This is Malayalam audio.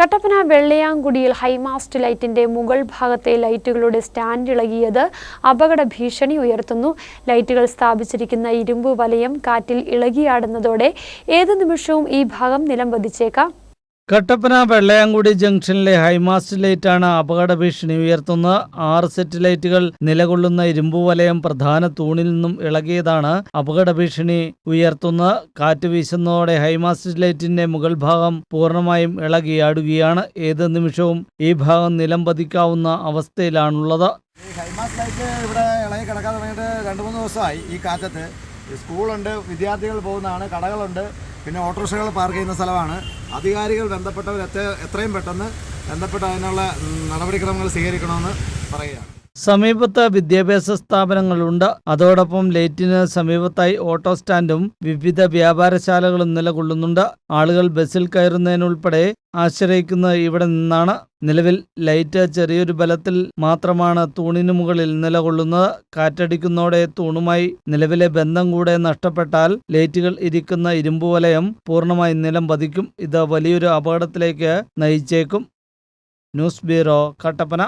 കട്ടപ്പന വെള്ളയാംകുടിയിൽ ഹൈമാസ്റ്റ് ലൈറ്റിന്റെ മുകൾ ഭാഗത്തെ ലൈറ്റുകളുടെ സ്റ്റാൻഡ് ഇളകിയത് അപകട ഭീഷണി ഉയർത്തുന്നു. ലൈറ്റുകൾ സ്ഥാപിച്ചിരിക്കുന്ന ഇരുമ്പ് വലയം കാറ്റിൽ ഇളകിയാടുന്നതോടെ ഏതു നിമിഷവും ഈ ഭാഗം നിലംപതിച്ചേക്കാം. കട്ടപ്പന വെള്ളയാങ്കുടി ജംഗ്ഷനിലെ ഹൈമാസ്റ്റ് ലൈറ്റാണ് അപകട ഭീഷണി ഉയർത്തുന്നത്. ആറ് സെറ്റ് ലൈറ്റുകൾ നിലകൊള്ളുന്ന ഇരുമ്പ് വലയം പ്രധാന തൂണിൽ നിന്നും ഇളകിയതാണ് അപകട ഭീഷണി ഉയർത്തുന്നത്. കാറ്റ് വീശുന്നതോടെ ഹൈമാസ്റ്റ് ലൈറ്റിന്റെ മുകൾ ഭാഗം പൂർണമായും ഇളകിയാടുകയാണ്. ഏത് നിമിഷവും ഈ ഭാഗം നിലം പതിക്കാവുന്ന അവസ്ഥയിലാണുള്ളത്. ഈ ഹൈമാസ് ഇവിടെ ഇളകി രണ്ട് മൂന്ന് ദിവസമായി. ഈ കാറ്റത്ത് സ്കൂളുണ്ട് വിദ്യാർത്ഥികൾ പോകുന്നതാണ് കടകളുണ്ട്. പിന്നെ ഓട്ടോറിക്ഷകൾ പാർക്ക് ചെയ്യുന്ന സ്ഥലമാണ്. അധികാരികൾ ബന്ധപ്പെട്ടവർ എത്ര എത്രയും പെട്ടെന്ന് ബന്ധപ്പെട്ട് അതിനുള്ള നടപടിക്രമങ്ങൾ സ്വീകരിക്കണമെന്ന് പറയുകയാണ്. സമീപത്ത് വിദ്യാഭ്യാസ സ്ഥാപനങ്ങളുണ്ട്. അതോടൊപ്പം ലേറ്റിന് സമീപത്തായി ഓട്ടോ സ്റ്റാൻഡും വിവിധ വ്യാപാരശാലകളും നിലകൊള്ളുന്നുണ്ട്. ആളുകൾ ബസ്സിൽ കയറുന്നതിനുൾപ്പെടെ ആശ്രയിക്കുന്നത് ഇവിടെ നിന്നാണ് നിലവിൽ ലൈറ്റ് ചെറിയൊരു ബലത്തിൽ മാത്രമാണ് തൂണിനു മുകളിൽ നിലകൊള്ളുന്നത്. കാറ്റടിക്കുന്നതോടെ തൂണുമായി നിലവിലെ ബന്ധം കൂടെ നഷ്ടപ്പെട്ടാൽ ലൈറ്റുകൾ ഇരിക്കുന്ന ഇരുമ്പ് വലയം പൂർണമായി നിലം പതിക്കും. ഇത് വലിയൊരു അപകടത്തിലേക്ക് നയിച്ചേക്കും. News bureau Kattappana.